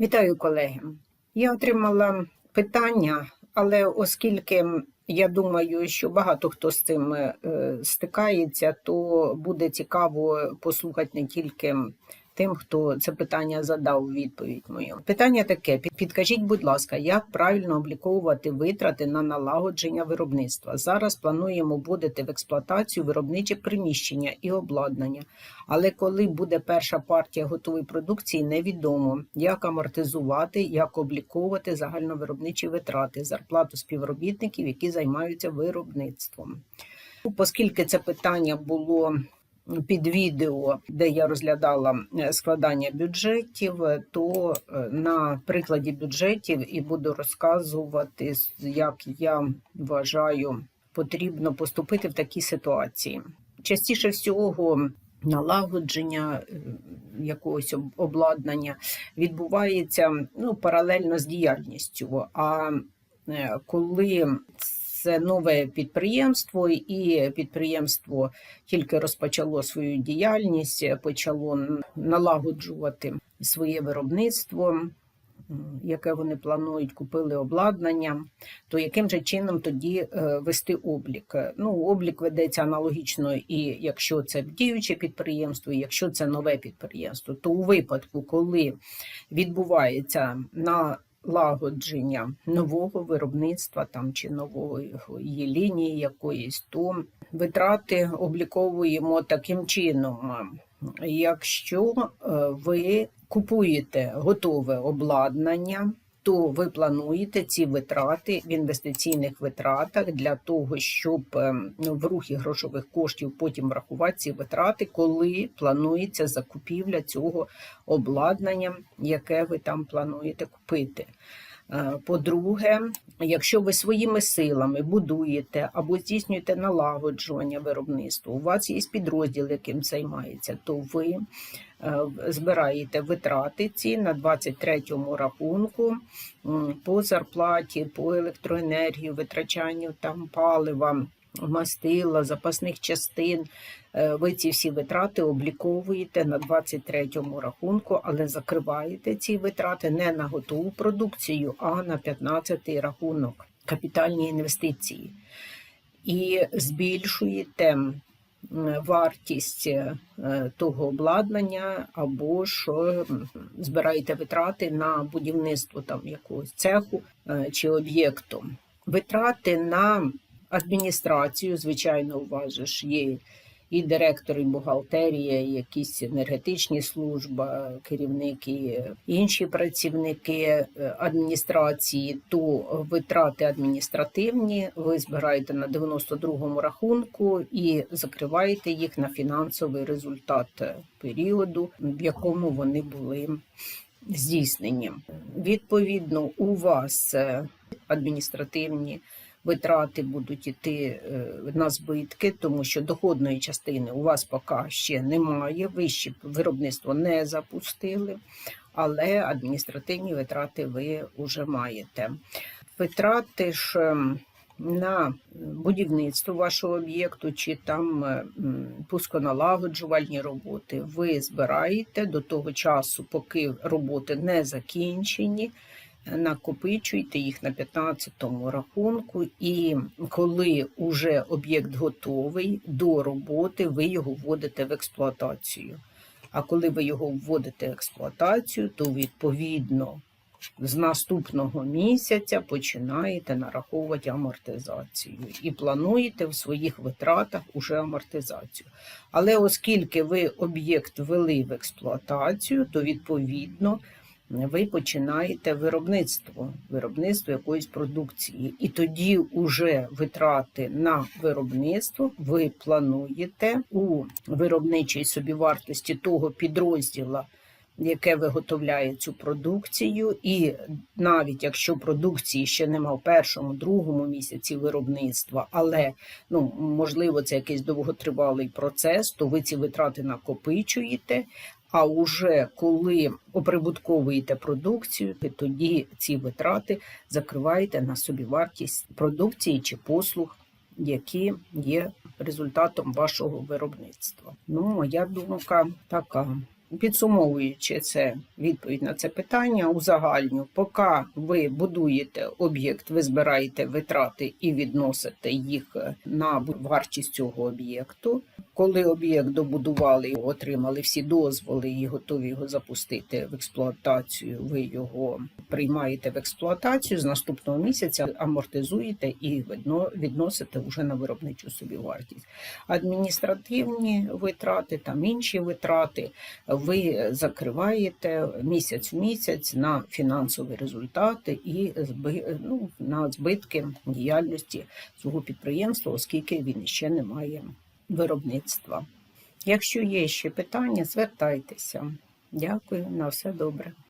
Вітаю, колеги. Я отримала питання, але оскільки я думаю, що багато хто з цим е, стикається, то буде цікаво послухати не тільки тим, хто це питання задав відповідь мою. Питання таке: підкажіть, будь ласка, як правильно обліковувати витрати на налагодження виробництва? Зараз плануємо вводити в експлуатацію виробниче приміщення і обладнання. Але коли буде перша партія готової продукції, невідомо, як амортизувати, як обліковувати загальновиробничі витрати, зарплату співробітників, які займаються виробництвом. Ну, Оскільки це питання було під відео, де я розглядала е, складання бюджетів, е, то е, на прикладі бюджетів і буду розказувати, як я вважаю, потрібно поступити в такій ситуації. Частіше всього налагодження якогось обладнання відбувається ну, паралельно з діяльністю. А коли це нове підприємство, і підприємство тільки розпочало свою діяльність, почало налагоджувати своє виробництво, яке вони планують, купили обладнання, то яким же чином тоді е, вести облік? Ну, облік ведеться аналогічно, і якщо це діюче підприємство, і якщо це нове підприємство, то у випадку, коли відбувається на лагодження нового виробництва там чи нової лінії якоїсь, то витрати обліковуємо таким чином. Якщо е, ви купуєте готове обладнання, то ви плануєте ці витрати в інвестиційних витратах для того, щоб е, ну, в рухі грошових коштів потім врахувати ці витрати, коли планується закупівля цього обладнання, яке ви там плануєте купити. Е, По-друге, якщо ви своїми силами будуєте або здійснюєте налагоджування виробництва, у вас є підрозділ, яким займається, то ви збираєте витрати ці на 23-му рахунку по зарплаті, по електроенергії, витрачанню там палива, мастила, запасних частин. Е, Ви ці всі витрати обліковуєте на 23-му рахунку, але закриваєте ці витрати не на готову продукцію, а на 15-й рахунок капітальні інвестиції. І збільшуєте вартість е, того обладнання, або е, збираєте витрати на будівництво там якогось цеху е, чи об'єкту. Витрати на адміністрацію, звичайно, у вас ж є і директор, і бухгалтерія, і якісь енергетичні служби, керівники, інші працівники е, адміністрації, то витрати адміністративні ви збираєте на 92-му рахунку і закриваєте їх на фінансовий результат періоду, в якому вони були здійснені. Відповідно, у вас е, адміністративні витрати будуть іти е, на збитки, тому що доходної частини у вас поки ще немає. Ви виробництво не запустили, але адміністративні витрати ви вже маєте. Витрати ж ем, на будівництво вашого об'єкту чи там е, пусконалагоджувальні роботи ви збираєте до того часу, поки роботи не закінчені накопичуйте їх на 15-му рахунку, і коли уже об'єкт готовий до роботи, ви його вводите в експлуатацію. А коли ви його вводите в експлуатацію, то відповідно з наступного місяця починаєте нараховувати амортизацію і плануєте в своїх витратах уже амортизацію. Але оскільки ви об'єкт ввели в експлуатацію, то відповідно ви починаєте виробництво, виробництво якоїсь продукції, і тоді уже витрати на виробництво ви плануєте у виробничій собівартості того підрозділа, яке виготовляє цю продукцію, і навіть якщо продукції ще нема в першому, другому місяці виробництва, але ну можливо це якийсь довготривалий процес, то ви ці витрати накопичуєте. А уже коли оприбутковуєте продукцію, тоді ці витрати закриваєте на собівартість продукції чи послуг, які є результатом вашого виробництва. Ну, моя думка така. Підсумовуючи це відповідь на це питання, узагальню, поки ви будуєте об'єкт, ви збираєте витрати і відносите їх на вартість цього об'єкту. Коли об'єкт добудували, отримали всі дозволи і готові його запустити в експлуатацію, ви його приймаєте в експлуатацію з наступного місяця, амортизуєте і відносите вже на виробничу собівартість. Адміністративні витрати, там інші витрати ви закриваєте місяць в місяць на фінансові результати і зби- ну, на збитки діяльності свого підприємства, оскільки він ще не має виробництва. Якщо є ще питання, звертайтеся. Дякую, на все добре.